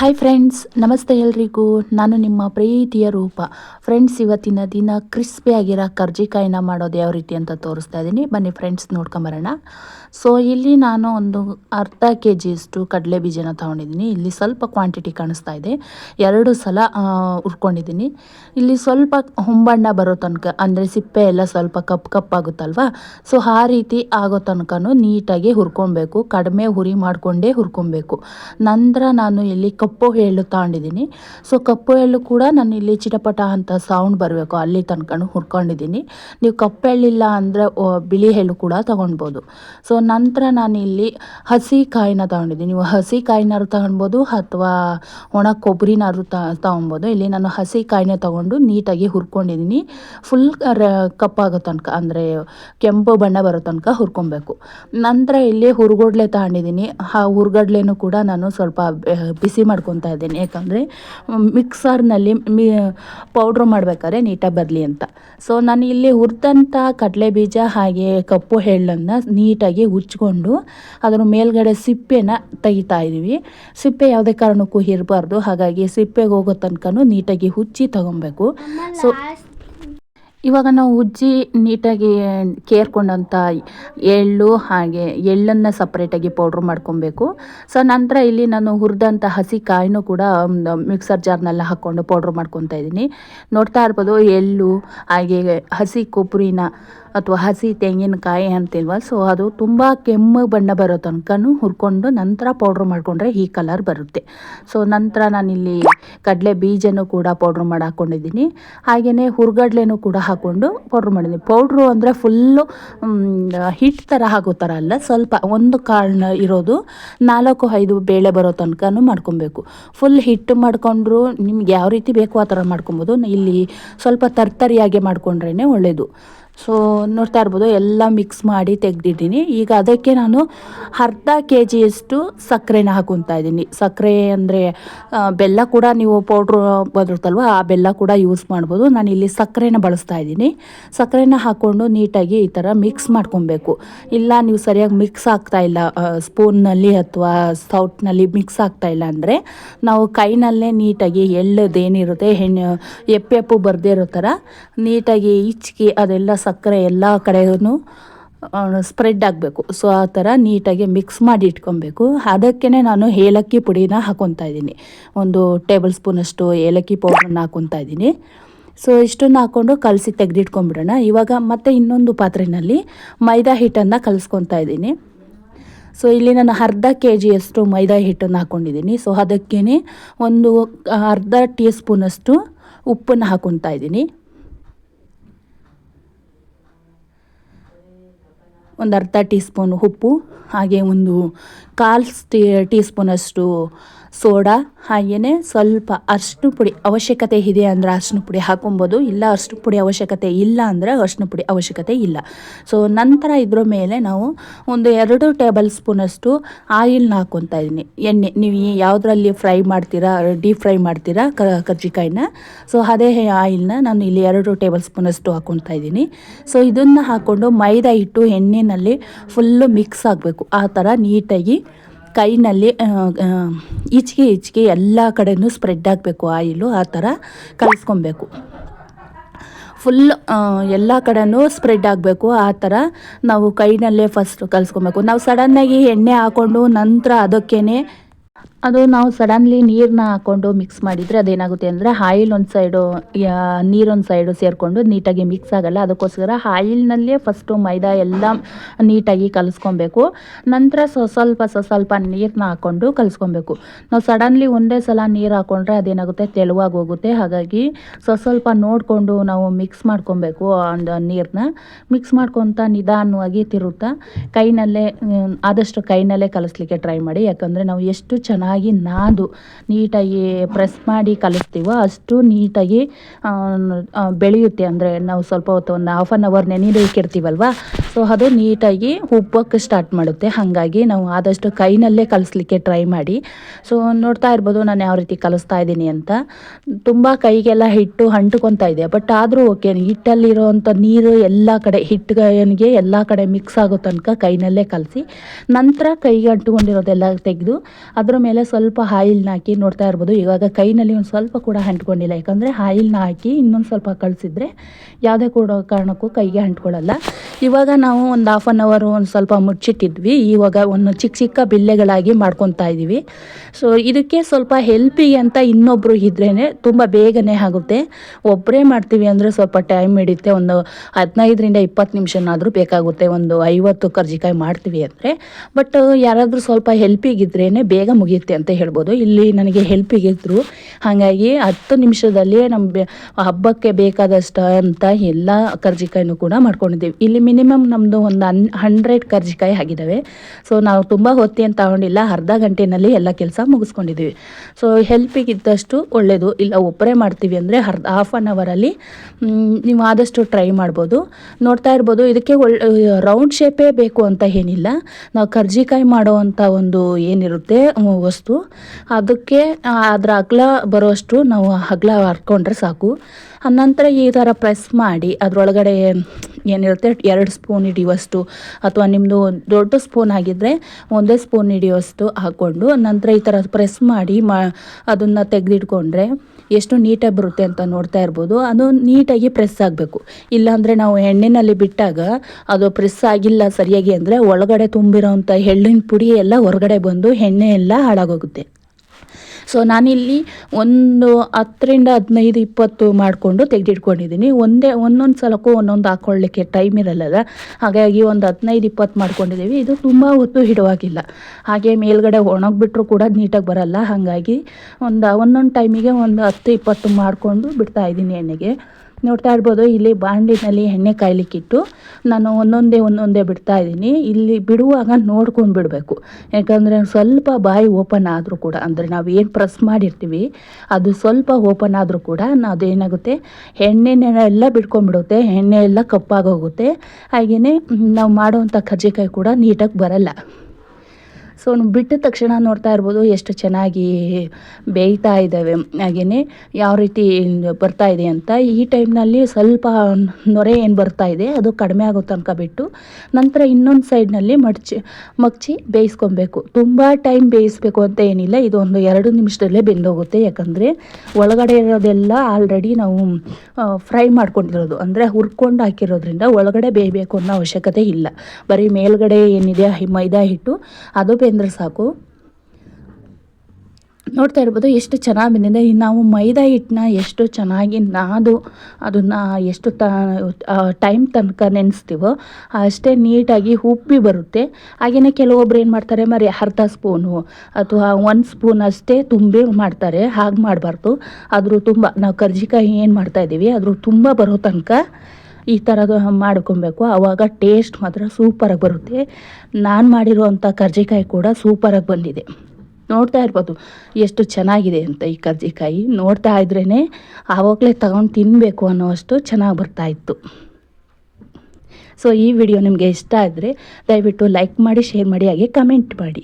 Hi friends ನಮಸ್ತೆ ಎಲ್ರಿಗೂ. ನಾನು ನಿಮ್ಮ ಪ್ರೀತಿಯ ರೂಪ. ಫ್ರೆಂಡ್ಸ್ ಇವತ್ತಿನ ದಿನ ಕ್ರಿಸ್ಪಿ ಆಗಿರೋ ಕರ್ಜಿಕಾಯಿನ ಮಾಡೋದು ಯಾವ ರೀತಿ ಅಂತ ತೋರಿಸ್ತಾ ಇದ್ದೀನಿ. ಬನ್ನಿ ಫ್ರೆಂಡ್ಸ್ ನೋಡ್ಕೊಂಬರೋಣ ಸೊ ಇಲ್ಲಿ ನಾನು ಒಂದು ಅರ್ಧ ಕೆ ಜಿಯಷ್ಟು ಕಡಲೆ ಬೀಜನ ತೊಗೊಂಡಿದ್ದೀನಿ. ಇಲ್ಲಿ ಸ್ವಲ್ಪ ಕ್ವಾಂಟಿಟಿ ಕಾಣಿಸ್ತಾ ಇದೆ. ಎರಡು ಸಲ ಹುರ್ಕೊಂಡಿದ್ದೀನಿ. ಇಲ್ಲಿ ಸ್ವಲ್ಪ ಹೊಂಬಣ್ಣ ಬರೋ ತನಕ, ಅಂದರೆ ಸಿಪ್ಪೆ ಎಲ್ಲ ಸ್ವಲ್ಪ ಕಪ್ಪು ಕಪ್ಪಾಗುತ್ತಲ್ವಾ ಸೊ ಆ ರೀತಿ ಆಗೋ ತನಕನೂ ನೀಟಾಗಿ ಹುರ್ಕೊಬೇಕು. ಕಡಿಮೆ ಹುರಿ ಮಾಡಿಕೊಂಡೇ ಹುರ್ಕೊಬೇಕು. ನಂತರ ನಾನು ಇಲ್ಲಿ ಕಪ್ಪು ಎಳ್ಳು ತಗೊಂಡಿದ್ದೀನಿ. ಸೊ ಕಪ್ಪು ಎಳ್ಳು ಕೂಡ ನಾನು ಇಲ್ಲಿ ಚಿಟಪಟ ಅಂತ ಸೌಂಡ್ ಬರಬೇಕು. ಅಲ್ಲಿ ತನಕ ಹುರ್ಕೊಂಡಿದ್ದೀನಿ. ನೀವು ಕಪ್ಪು ಎಳ್ಳಿಲ್ಲ ಅಂದರೆ ಬಿಳಿ ಎಳ್ಳು ಕೂಡ ತೊಗೊಳ್ಬೋದು ಸೊ ನಂತರ ನಾನು ಇಲ್ಲಿ ಹಸಿ ಕಾಯಿನ ತೊಗೊಂಡಿದ್ದೀನಿ. ನೀವು ಹಸಿ ಕಾಯಿನಾರು ತಗೊಳ್ಬೋದು ಅಥವಾ ಒಣ ಕೊಬ್ಬರಿನಾರು ತೊಗೊಬೋದು ಇಲ್ಲಿ ನಾನು ಹಸಿ ಕಾಯಿನ ತಗೊಂಡು ನೀಟಾಗಿ ಹುರ್ಕೊಂಡಿದ್ದೀನಿ. ಫುಲ್ ಕಪ್ಪಾಗೋ ತನಕ, ಅಂದರೆ ಕೆಂಪು ಬಣ್ಣ ಬರೋ ತನಕ ಹುರ್ಕೊಬೇಕು. ನಂತರ ಇಲ್ಲಿ ಹುರ್ಗಡ್ಲೆ ತಗೊಂಡಿದ್ದೀನಿ. ಆ ಹುರ್ಗಡ್ಲೆನೂ ಕೂಡ ನಾನು ಸ್ವಲ್ಪ ಬಿಸಿ ಬಿಸಿ ಮಾಡ್ಕೊತಾ ಇದ್ದೀನಿ. ಯಾಕಂದರೆ ಮಿಕ್ಸರ್ನಲ್ಲಿ ಮಿ ಪೌಡ್ರ್ ಮಾಡಬೇಕಾದ್ರೆ ನೀಟಾಗಿ ಬರಲಿ ಅಂತ. ಸೊ ನಾನು ಇಲ್ಲಿ ಹುರಿದಂಥ ಕಡಲೆ ಬೀಜ ಹಾಗೆ ಕಪ್ಪು ಎಳ್ಳನ್ನು ನೀಟಾಗಿ ಉಚ್ಕೊಂಡು ಅದರ ಮೇಲ್ಗಡೆ ಸಿಪ್ಪೆನ ತೆಗಿತಾ ಇದ್ದೀವಿ. ಸಿಪ್ಪೆ ಯಾವುದೇ ಕಾರಣಕ್ಕೂ ಇರಬಾರ್ದು. ಹಾಗಾಗಿ ಸಿಪ್ಪೆಗೆ ಹೋಗೋ ತನಕನೂ ನೀಟಾಗಿ ಹುಚ್ಚಿ ತಗೊಬೇಕು. ಸೊ ಇವಾಗ ನಾವು ಉಜ್ಜಿ ನೀಟಾಗಿ ಕೇರ್ಕೊಂಡಂಥ ಎಳ್ಳು ಹಾಗೆ ಎಳ್ಳನ್ನು ಸಪ್ರೇಟಾಗಿ ಪೌಡ್ರ್ ಮಾಡ್ಕೊಬೇಕು. ಸೊ ನಂತರ ಇಲ್ಲಿ ನಾನು ಹುರಿದಂಥ ಹಸಿ ಕಾಯಿನೂ ಕೂಡ ಮಿಕ್ಸರ್ ಜಾರ್ನೆಲ್ಲ ಹಾಕ್ಕೊಂಡು ಪೌಡ್ರ್ ಮಾಡ್ಕೊತಾ ಇದ್ದೀನಿ. ನೋಡ್ತಾ ಇರ್ಬೋದು ಎಳ್ಳು, ಹಾಗೆ ಹಸಿ ಕೊಬ್ಬರಿನ ಅಥವಾ ಹಸಿ ತೆಂಗಿನಕಾಯಿ ಅಂತಿಲ್ವ ಸೊ ಅದು ತುಂಬ ಕೆಮ್ಮು ಬಣ್ಣ ಬರೋ ತನಕನೂ ಹುರ್ಕೊಂಡು ನಂತರ ಪೌಡ್ರ್ ಮಾಡಿಕೊಂಡ್ರೆ ಈ ಕಲರ್ ಬರುತ್ತೆ. ಸೊ ನಂತರ ನಾನಿಲ್ಲಿ ಕಡಲೆ ಬೀಜನೂ ಕೂಡ ಪೌಡ್ರ್ ಮಾಡಿ ಹಾಕ್ಕೊಂಡಿದ್ದೀನಿ ಹಾಗೆಯೇ ಹುರ್ಗಡ್ಲೆನೂ ಕೂಡ ಹಾಕ್ಕೊಂಡು ಪೌಡ್ರ್ ಮಾಡಿದ್ದೀನಿ. ಪೌಡ್ರು ಅಂದರೆ ಫುಲ್ಲು ಹಿಟ್ ಥರ ಹಾಕೋ ಥರ ಅಲ್ಲ, ಸ್ವಲ್ಪ ಒಂದು ಕಾಳನ್ನ ಇರೋದು ನಾಲ್ಕು ಐದು ಬೇಳೆ ಬರೋ ತನಕನೂ ಮಾಡ್ಕೊಬೇಕು. ಫುಲ್ ಹಿಟ್ಟು ಮಾಡ್ಕೊಂಡ್ರು ನಿಮ್ಗೆ ಯಾವ ರೀತಿ ಬೇಕೋ ಆ ಥರ ಮಾಡ್ಕೊಬೋದು. ಇಲ್ಲಿ ಸ್ವಲ್ಪ ತರ್ತರಿಯಾಗಿ ಮಾಡಿಕೊಂಡ್ರೇ ಒಳ್ಳೆಯದು ಸೊ ನೋಡ್ತಾ ಇರ್ಬೋದು, ಎಲ್ಲ ಮಿಕ್ಸ್ ಮಾಡಿ ತೆಗೆದಿದ್ದೀನಿ. ಈಗ ಅದಕ್ಕೆ ನಾನು ಅರ್ಧ ಕೆ ಜಿಯಷ್ಟು ಸಕ್ಕರೆನ ಹಾಕೊತಾ ಇದ್ದೀನಿ. ಸಕ್ಕರೆ ಅಂದರೆ ಬೆಲ್ಲ ಕೂಡ ನೀವು ಪೌಡ್ರು ಬರುತ್ತಲ್ವ ಆ ಬೆಲ್ಲ ಕೂಡ ಯೂಸ್ ಮಾಡ್ಬೋದು. ನಾನು ಇಲ್ಲಿ ಸಕ್ಕರೆನ ಬಳಸ್ತಾ ಇದ್ದೀನಿ. ಸಕ್ಕರೆನ ಹಾಕ್ಕೊಂಡು ನೀಟಾಗಿ ಈ ಥರ ಮಿಕ್ಸ್ ಮಾಡ್ಕೊಬೇಕು. ಇಲ್ಲ, ನೀವು ಸರಿಯಾಗಿ ಮಿಕ್ಸ್ ಆಗ್ತಾ ಇಲ್ಲ ಸ್ಪೂನ್ನಲ್ಲಿ ಅಥವಾ ಸೌಟ್ನಲ್ಲಿ ಮಿಕ್ಸ್ ಆಗ್ತಾ ಇಲ್ಲ ಅಂದರೆ, ನಾವು ಕೈನಲ್ಲೇ ನೀಟಾಗಿ ಎಳ್ಳದೇನಿರುತ್ತೆ, ಹೆಣ್ಣು, ಎಪ್ಪೆಪ್ಪು ಬರ್ದೇ ಇರೋ ಥರ ನೀಟಾಗಿ ಇಚ್ಕಿ ಅದೆಲ್ಲ ಸಕ್ಕರೆ ಎಲ್ಲ ಕಡೆಗೂ ಸ್ಪ್ರೆಡ್ ಆಗಬೇಕು. ಸೊ ಆ ಥರ ನೀಟಾಗಿ ಮಿಕ್ಸ್ ಮಾಡಿ ಇಟ್ಕೊಬೇಕು. ಅದಕ್ಕೇ ನಾನು ಏಲಕ್ಕಿ ಪುಡಿನ ಹಾಕೊತಾ ಇದ್ದೀನಿ. ಒಂದು ಟೇಬಲ್ ಸ್ಪೂನಷ್ಟು ಏಲಕ್ಕಿ ಪೌಡ್ರನ್ನ ಹಾಕೊತಾ ಇದ್ದೀನಿ. ಸೊ ಇಷ್ಟನ್ನು ಹಾಕ್ಕೊಂಡು ಕಲಸಿ ತೆಗೆದಿಟ್ಕೊಂಡ್ಬಿಡೋಣ. ಇವಾಗ ಮತ್ತೆ ಇನ್ನೊಂದು ಪಾತ್ರೆಯಲ್ಲಿ ಮೈದಾ ಹಿಟ್ಟನ್ನು ಕಲಿಸ್ಕೊತಾ ಇದ್ದೀನಿ. ಸೊ ಇಲ್ಲಿ ನಾನು ಅರ್ಧ ಕೆ ಜಿಯಷ್ಟು ಮೈದಾ ಹಿಟ್ಟನ್ನು ಹಾಕ್ಕೊಂಡಿದ್ದೀನಿ ಸೊ ಅದಕ್ಕೇ ಒಂದು ಅರ್ಧ ಟೀ ಸ್ಪೂನಷ್ಟು ಉಪ್ಪನ್ನು ಹಾಕ್ಕೊತಾ ಇದ್ದೀನಿ. ಒಂದು ಅರ್ಧ ಟೀ ಸ್ಪೂನ್ ಉಪ್ಪು, ಹಾಗೆ ಒಂದು ಕಾಲು ಟೀ ಟೀ ಸ್ಪೂನಷ್ಟು ಸೋಡಾ, ಹಾಗೆಯೇ ಸ್ವಲ್ಪ ಅರಿಶಿನ ಪುಡಿ ಅವಶ್ಯಕತೆ ಇದೆ ಅಂದರೆ ಅರಿಶಿನ ಪುಡಿ ಹಾಕೊಬೋದು ಇಲ್ಲ, ಅರಿಶಿನ ಪುಡಿ ಅವಶ್ಯಕತೆ ಇಲ್ಲ ಅಂದರೆ ಅರಿಶಿನ ಪುಡಿ ಅವಶ್ಯಕತೆ ಇಲ್ಲ. ಸೊ ನಂತರ ಇದ್ರ ಮೇಲೆ ನಾವು ಒಂದು ಎರಡು ಟೇಬಲ್ ಸ್ಪೂನಷ್ಟು ಆಯಿಲ್ನ ಹಾಕ್ಕೊತಾ ಇದ್ದೀನಿ. ಎಣ್ಣೆ, ನೀವು ಯಾವುದರಲ್ಲಿ ಫ್ರೈ ಮಾಡ್ತೀರಾ, ಡೀಪ್ ಫ್ರೈ ಮಾಡ್ತೀರಾ, ಕ, ಕರ್ಜಿಕಾಯಿನ. ಸೊ ಅದೇ ಆಯಿಲ್ನ ನಾನು ಇಲ್ಲಿ ಎರಡು ಟೇಬಲ್ ಸ್ಪೂನಷ್ಟು ಹಾಕ್ಕೊತಾ ಇದ್ದೀನಿ. ಸೊ ಇದನ್ನು ಹಾಕ್ಕೊಂಡು ಮೈದಾ ಹಿಟ್ಟು ಎಣ್ಣೆನಲ್ಲಿ ಫುಲ್ಲು ಮಿಕ್ಸ್ ಆಗಬೇಕು. ಆ ಥರ ನೀಟಾಗಿ ಕೈನಲ್ಲಿ ಈಚಿಗೆ ಈಚಿಗೆ ಎಲ್ಲ ಕಡೆಯೂ ಸ್ಪ್ರೆಡ್ ಆಗಬೇಕು. ಆಯಿಲು ಆ ಥರ ಕಲಿಸ್ಕೊಬೇಕು. ಫುಲ್ ಎಲ್ಲ ಕಡೆನೂ ಸ್ಪ್ರೆಡ್ ಆಗಬೇಕು. ಆ ಥರ ನಾವು ಕೈನಲ್ಲೇ ಫಸ್ಟ್ ಕಲಿಸ್ಕೊಬೇಕು. ನಾವು ಸಡನ್ನಾಗಿ ಎಣ್ಣೆ ಹಾಕ್ಕೊಂಡು ನಂತರ ಅದಕ್ಕೇ ಅದು ನಾವು ಸಡನ್ಲಿ ನೀರನ್ನ ಹಾಕ್ಕೊಂಡು ಮಿಕ್ಸ್ ಮಾಡಿದರೆ ಅದೇನಾಗುತ್ತೆ ಅಂದರೆ ಆಯಿಲ್ ಒಂದು ಸೈಡು ನೀರೊಂದು ಸೈಡು ಸೇರಿಕೊಂಡು ನೀಟಾಗಿ ಮಿಕ್ಸ್ ಆಗಲ್ಲ. ಅದಕ್ಕೋಸ್ಕರ ಆಯಿಲ್ನಲ್ಲೇ ಫಸ್ಟು ಮೈದಾ ಎಲ್ಲ ನೀಟಾಗಿ ಕಲಿಸ್ಕೊಬೇಕು. ನಂತರ ಸ್ವ ಸ್ವಲ್ಪ ಸ್ವ ಸ್ವಲ್ಪ ನೀರನ್ನ ಹಾಕ್ಕೊಂಡು ಕಲಿಸ್ಕೊಬೇಕು. ನಾವು ಸಡನ್ಲಿ ಒಂದೇ ಸಲ ನೀರು ಹಾಕ್ಕೊಂಡ್ರೆ ಅದೇನಾಗುತ್ತೆ, ತೆಳುವಾಗಿ ಹೋಗುತ್ತೆ. ಹಾಗಾಗಿ ಸ್ವ ಸ್ವಲ್ಪ ನೋಡಿಕೊಂಡು ನಾವು ಮಿಕ್ಸ್ ಮಾಡ್ಕೊಬೇಕು ಒಂದು ನೀರನ್ನ ಮಿಕ್ಸ್ ಮಾಡ್ಕೊತ ನಿಧಾನವಾಗಿ ತಿರುತ್ತಾ ಕೈನಲ್ಲೇ ಆದಷ್ಟು ಕೈನಲ್ಲೇ ಕಲಿಸ್ಲಿಕ್ಕೆ ಟ್ರೈ ಮಾಡಿ. ಯಾಕಂದರೆ ನಾವು ಎಷ್ಟು ಚೆನ್ನಾಗಿ ನಾದು ನೀಟಾಗಿ ಪ್ರೆಸ್ ಮಾಡಿ ಕಲಿಸ್ತೀವೋ ಅಷ್ಟು ನೀಟಾಗಿ ಬೆಳೆಯುತ್ತೆ. ಅಂದರೆ ನಾವು ಸ್ವಲ್ಪ ಹೊತ್ತು ಒಂದು ಹಾಫ್ ಆನ್ ಅವರ್ ನೆನೆದಿಕ್ಕಿರ್ತೀವಲ್ವ ಸೊ ಅದು ನೀಟಾಗಿ ಉಪ್ಪಕ್ಕೆ ಸ್ಟಾರ್ಟ್ ಮಾಡುತ್ತೆ. ಹಾಗಾಗಿ ನಾವು ಆದಷ್ಟು ಕೈನಲ್ಲೇ ಕಲಿಸ್ಲಿಕ್ಕೆ ಟ್ರೈ ಮಾಡಿ. ಸೊ ನೋಡ್ತಾ ಇರ್ಬೋದು ನಾನು ಯಾವ ರೀತಿ ಕಲಿಸ್ತಾ ಇದ್ದೀನಿ ಅಂತ. ತುಂಬ ಕೈಗೆಲ್ಲ ಹಿಟ್ಟು ಅಂಟ್ಕೊತಾ ಇದೆ. ಬಟ್ ಆದರೂ ಓಕೆ ಹಿಟ್ಟಲ್ಲಿರೋವಂಥ ನೀರು ಎಲ್ಲ ಕಡೆ ಹಿಟ್ಟಿಗೆ ಎಲ್ಲ ಕಡೆ ಮಿಕ್ಸ್ ಆಗೋ ತನಕ ಕೈನಲ್ಲೇ ಕಲಸಿ, ನಂತರ ಕೈಗೆ ಅಂಟುಕೊಂಡಿರೋದೆಲ್ಲ ತೆಗೆದು, ಅದ್ರ ಮೇಲೆ ಮೇಲೆ ಸ್ವಲ್ಪ ಆಯಿಲ್ನ ಹಾಕಿ ನೋಡ್ತಾ ಇರ್ಬೋದು. ಇವಾಗ ಕೈನಲ್ಲಿ ಒಂದು ಸ್ವಲ್ಪ ಕೂಡ ಅಂಟ್ಕೊಂಡಿಲ್ಲ. ಯಾಕಂದರೆ ಆಯಿಲ್ನ ಹಾಕಿ ಇನ್ನೊಂದು ಸ್ವಲ್ಪ ಕಳಿಸಿದ್ರೆ ಯಾವುದೇ ಕೂಡ ಕಾರಣಕ್ಕೂ ಕೈಗೆ ಅಂಟ್ಕೊಳ್ಳಲ್ಲ ಇವಾಗ ನಾವು ಒಂದು ಹಾಫ್ ಆನ್ ಅವರು ಒಂದು ಸ್ವಲ್ಪ ಮುಚ್ಚಿಟ್ಟಿದ್ವಿ. ಇವಾಗ ಒಂದು ಚಿಕ್ಕ ಚಿಕ್ಕ ಬಿಲ್ಲೆಗಳಾಗಿ ಮಾಡ್ಕೊತಾ ಇದ್ದೀವಿ ಸೊ ಇದಕ್ಕೆ ಸ್ವಲ್ಪ ಹೆಲ್ಪಿಗೆ ಅಂತ ಇನ್ನೊಬ್ಬರು ಇದ್ರೇ ತುಂಬ ಬೇಗನೆ ಆಗುತ್ತೆ. ಒಬ್ಬರೇ ಮಾಡ್ತೀವಿ ಅಂದರೆ ಸ್ವಲ್ಪ ಟೈಮ್ ಹಿಡಿಯುತ್ತೆ. ಒಂದು ಹದಿನೈದರಿಂದ ಇಪ್ಪತ್ತು ನಿಮಿಷನಾದರೂ ಬೇಕಾಗುತ್ತೆ. ಒಂದು ಐವತ್ತು ಕರ್ಜಿಕಾಯಿ ಮಾಡ್ತೀವಿ ಅಂದರೆ. ಬಟ್ ಯಾರಾದರೂ ಸ್ವಲ್ಪ ಹೆಲ್ಪಿಗಿದ್ರೇ ಬೇಗ ಮುಗಿಯುತ್ತೆ. ಅಂತ ಹೇಳ್ಬೋದು. ಇಲ್ಲಿ ನನಗೆ ಹೆಲ್ಪಿಗಿದ್ರು ಹಾಗಾಗಿ ಹತ್ತು ನಿಮಿಷದಲ್ಲಿ ನಮ್ಮ ಹಬ್ಬಕ್ಕೆ ಬೇಕಾದಷ್ಟು ಅಂತ ಎಲ್ಲ ಕರ್ಜಿಕಾಯಿನೂ ಕೂಡ ಮಾಡ್ಕೊಂಡಿದ್ದೀವಿ. ಇಲ್ಲಿ ಮಿನಿಮಮ್ ನಮ್ಮದು ಒಂದು ಅನ್ ಹಂಡ್ರೆಡ್ ಕರ್ಜಿಕಾಯಿ ಆಗಿದ್ದಾವೆ ಸೊ ನಾವು ತುಂಬ ಹೊತ್ತೇನು ತಗೊಂಡಿಲ್ಲ. ಅರ್ಧ ಗಂಟೆನಲ್ಲಿ ಎಲ್ಲ ಕೆಲಸ ಮುಗಿಸ್ಕೊಂಡಿದ್ದೀವಿ. ಸೊ ಹೆಲ್ಪಿಗಿದ್ದಷ್ಟು ಒಳ್ಳೆಯದು ಇಲ್ಲ ಒಬ್ಬರೇ ಮಾಡ್ತೀವಿ ಅಂದರೆ ಅರ್ಧ ಹಾಫ್ ಆನ್ ಅವರಲ್ಲಿ ನೀವು ಆದಷ್ಟು ಟ್ರೈ ಮಾಡ್ಬೋದು. ನೋಡ್ತಾ ಇರ್ಬೋದು, ಇದಕ್ಕೆ ಒಳ್ಳೆ ರೌಂಡ್ ಶೇಪೇ ಬೇಕು ಅಂತ ಏನಿಲ್ಲ. ನಾವು ಕರ್ಜಿಕಾಯಿ ಮಾಡೋವಂಥ ಒಂದು ಏನಿರುತ್ತೆ ವಸ್ತು ಅದಕ್ಕೆ ಅದರ ಅಗಲ ಬರೋಷ್ಟು ನಾವು ಅಗಲ ಹರ್ಕೊಂಡ್ರೆ ಸಾಕು. ಅನಂತರ ಈ ಥರ ಪ್ರೆಸ್ ಮಾಡಿ, ಅದರೊಳಗಡೆ ಏನಿರುತ್ತೆ, ಎರಡು ಸ್ಪೂನ್ ಹಿಡಿಯುವಷ್ಟು, ಅಥವಾ ನಿಮ್ಮದು ದೊಡ್ಡ ಸ್ಪೂನ್ ಆಗಿದ್ದರೆ ಒಂದೇ ಸ್ಪೂನ್ ಹಿಡಿಯುವಷ್ಟು ಹಾಕ್ಕೊಂಡು ನಂತರ ಈ ಥರ ಪ್ರೆಸ್ ಮಾಡಿ, ಮಾ, ಅದನ್ನು ತೆಗೆದಿಟ್ಕೊಂಡ್ರೆ ಎಷ್ಟು ನೀಟಾಗಿ ಬರುತ್ತೆ ಅಂತ ನೋಡ್ತಾ ಇರ್ಬೋದು. ಅದು ನೀಟಾಗಿ ಪ್ರೆಸ್ ಆಗಬೇಕು. ಇಲ್ಲಾಂದರೆ ನಾವು ಎಣ್ಣೆಯಲ್ಲಿ ಬಿಟ್ಟಾಗ ಅದು ಪ್ರೆಸ್ ಆಗಿಲ್ಲ ಸರಿಯಾಗಿ ಅಂದರೆ ಒಳಗಡೆ ತುಂಬಿರೋಂಥ ಎಳ್ಳಿನ ಪುಡಿ ಎಲ್ಲ ಹೊರಗಡೆ ಬಂದು ಎಣ್ಣೆ ಎಲ್ಲ ಹಾಳಾಗೋಗುತ್ತೆ. ಸೊ ನಾನಿಲ್ಲಿ ಒಂದು ಹತ್ತರಿಂದ ಹದಿನೈದು, ಇಪ್ಪತ್ತು ಮಾಡಿಕೊಂಡು ತೆಗೆದಿಟ್ಕೊಂಡಿದ್ದೀನಿ. ಒಂದೇ, ಒಂದೊಂದು ಸಲಕ್ಕೂ ಒಂದೊಂದು ಹಾಕ್ಕೊಳ್ಳಿಕ್ಕೆ ಟೈಮ್ ಇರಲ್ಲಲ್ಲ ಹಾಗಾಗಿ ಒಂದು ಹದಿನೈದು, ಇಪ್ಪತ್ತು ಮಾಡ್ಕೊಂಡಿದ್ದೀವಿ. ಇದು ತುಂಬ ಹೊತ್ತು ಹಿಡುವಾಗಿಲ್ಲ ಹಾಗೆ ಮೇಲ್ಗಡೆ ಒಣಗಿಬಿಟ್ರು ಕೂಡ ನೀಟಾಗಿ ಬರಲ್ಲ. ಹಾಗಾಗಿ ಒಂದು, ಒಂದೊಂದು ಟೈಮಿಗೆ ಒಂದು ಹತ್ತು, ಇಪ್ಪತ್ತು ಮಾಡಿಕೊಂಡು ಬಿಡ್ತಾ ಇದ್ದೀನಿ ಎಣ್ಣೆಗೆ. ನೋಡ್ತಾ ಇರ್ಬೋದು, ಇಲ್ಲಿ ಬಾಣಲಿನಲ್ಲಿ ಎಣ್ಣೆ ಕಾಯ್ಲಿಕ್ಕಿಟ್ಟು ನಾನು ಒಂದೊಂದೇ ಒಂದೊಂದೇ ಬಿಡ್ತಾ ಇದ್ದೀನಿ. ಇಲ್ಲಿ ಬಿಡುವಾಗ ನೋಡ್ಕೊಂಡು ಬಿಡಬೇಕು. ಯಾಕಂದರೆ ಸ್ವಲ್ಪ ಬಾಯಿ ಓಪನ್ ಆದರೂ ಕೂಡ, ಅಂದರೆ ನಾವು ಏನು ಪ್ರೆಸ್ ಮಾಡಿರ್ತೀವಿ, ಅದು ಸ್ವಲ್ಪ ಓಪನ್ ಆದರೂ ಕೂಡ ಅದೇನಾಗುತ್ತೆ ಎಣ್ಣೆನೆಲ್ಲ ಬಿಡ್ಕೊಂಡ್ಬಿಡುತ್ತೆ ಎಣ್ಣೆ ಎಲ್ಲ ಕಪ್ಪಾಗೋಗುತ್ತೆ ಹಾಗೆಯೇ ನಾವು ಮಾಡುವಂಥ ಕಜ್ಜಿಕಾಯಿ ಕೂಡ ನೀಟಾಗಿ ಬರಲ್ಲ. ಸೊ ಬಿಟ್ಟ ತಕ್ಷಣ ನೋಡ್ತಾ ಇರ್ಬೋದು ಎಷ್ಟು ಚೆನ್ನಾಗಿ ಬೇಯ್ತಾ ಇದ್ದಾವೆ. ಹಾಗೆಯೇ ಯಾವ ರೀತಿ ಬರ್ತಾ ಇದೆ ಅಂತ ಈ ಟೈಮ್ನಲ್ಲಿ ಸ್ವಲ್ಪ ನೊರೆ ಏನು ಬರ್ತಾ ಇದೆ, ಅದು ಕಡಿಮೆ ಆಗೋ ತನಕ ಬಿಟ್ಟು ನಂತರ ಇನ್ನೊಂದು ಸೈಡ್ನಲ್ಲಿ ಮಡ್ಚಿ, ಮಗ್ಚಿ ಬೇಯಿಸ್ಕೊಬೇಕು. ತುಂಬ ಟೈಮ್ ಬೇಯಿಸ್ಬೇಕು ಅಂತ ಏನಿಲ್ಲ, ಇದು ಒಂದು ಎರಡು ನಿಮಿಷದಲ್ಲೇ ಬೆಂದೋಗುತ್ತೆ. ಯಾಕಂದರೆ ಒಳಗಡೆ ಇರೋದೆಲ್ಲ ಆಲ್ರೆಡಿ ನಾವು ಫ್ರೈ ಮಾಡ್ಕೊಂಡಿರೋದು. ಅಂದರೆ ಹುರ್ಕೊಂಡು ಹಾಕಿರೋದ್ರಿಂದ ಒಳಗಡೆ ಬೇಯಬೇಕು ಅನ್ನೋ ಅವಶ್ಯಕತೆ ಇಲ್ಲ. ಬರೀ ಮೇಲ್ಗಡೆ ಏನಿದೆ, ಮೈದಾ ಹಿಟ್ಟು, ಅದು ಬೆಂದರೆ ಸಾಕು. ನೋಡ್ತಾ ಇರ್ಬೋದು ಎಷ್ಟು ಚೆನ್ನಾಗಿ ಬಂದಿದೆ. ನಾವು ಮೈದಾ ಹಿಟ್ಟನ್ನ ಎಷ್ಟು ಚೆನ್ನಾಗಿ ನಾದು ಅದನ್ನು ಎಷ್ಟು ತ ಟೈಮ್ ತನಕ ನೆನೆಸ್ತೀವೋ ಅಷ್ಟೇ ನೀಟಾಗಿ ಉಪ್ಪಿ ಬರುತ್ತೆ. ಹಾಗೆಯೇ ಕೆಲವೊಬ್ರು ಏನು ಮಾಡ್ತಾರೆ, ಮರಿ ಅರ್ಧ ಸ್ಪೂನು ಅಥವಾ ಒಂದು ಸ್ಪೂನ್ ಅಷ್ಟೇ ತುಂಬಿ ಮಾಡ್ತಾರೆ. ಹಾಗೆ ಮಾಡಬಾರ್ದು. ಆದರೂ ತುಂಬ, ನಾವು ಕರ್ಜಿಕಾಯಿ ಏನು ಮಾಡ್ತಾ ಇದ್ದೀವಿ ಅದ್ರ ತುಂಬ ಬರೋ ತನಕ ಈ ಥರದ್ದು ಮಾಡ್ಕೊಬೇಕು. ಆವಾಗ ಟೇಸ್ಟ್ ಮಾತ್ರ ಸೂಪರಾಗಿ ಬರುತ್ತೆ. ನಾನು ಮಾಡಿರುವಂಥ ಕರ್ಜಿಕಾಯಿ ಕೂಡ ಸೂಪರಾಗಿ ಬಂದಿದೆ. ನೋಡ್ತಾ ಇರ್ಬೋದು ಎಷ್ಟು ಚೆನ್ನಾಗಿದೆ ಅಂತ ಈ ಕರ್ಜಿಕಾಯಿ. ನೋಡ್ತಾ ಇದ್ರೇ ಆವಾಗಲೇ ತಗೊಂಡು ತಿನ್ನಬೇಕು ಅನ್ನೋಷ್ಟು ಚೆನ್ನಾಗಿ ಬರ್ತಾ ಇತ್ತು. ಸೊ ಈ ವಿಡಿಯೋ ನಿಮಗೆ ಇಷ್ಟ ಆದರೆ ದಯವಿಟ್ಟು ಲೈಕ್ ಮಾಡಿ ಶೇರ್ ಮಾಡಿ, ಹಾಗೆ ಕಮೆಂಟ್ ಮಾಡಿ.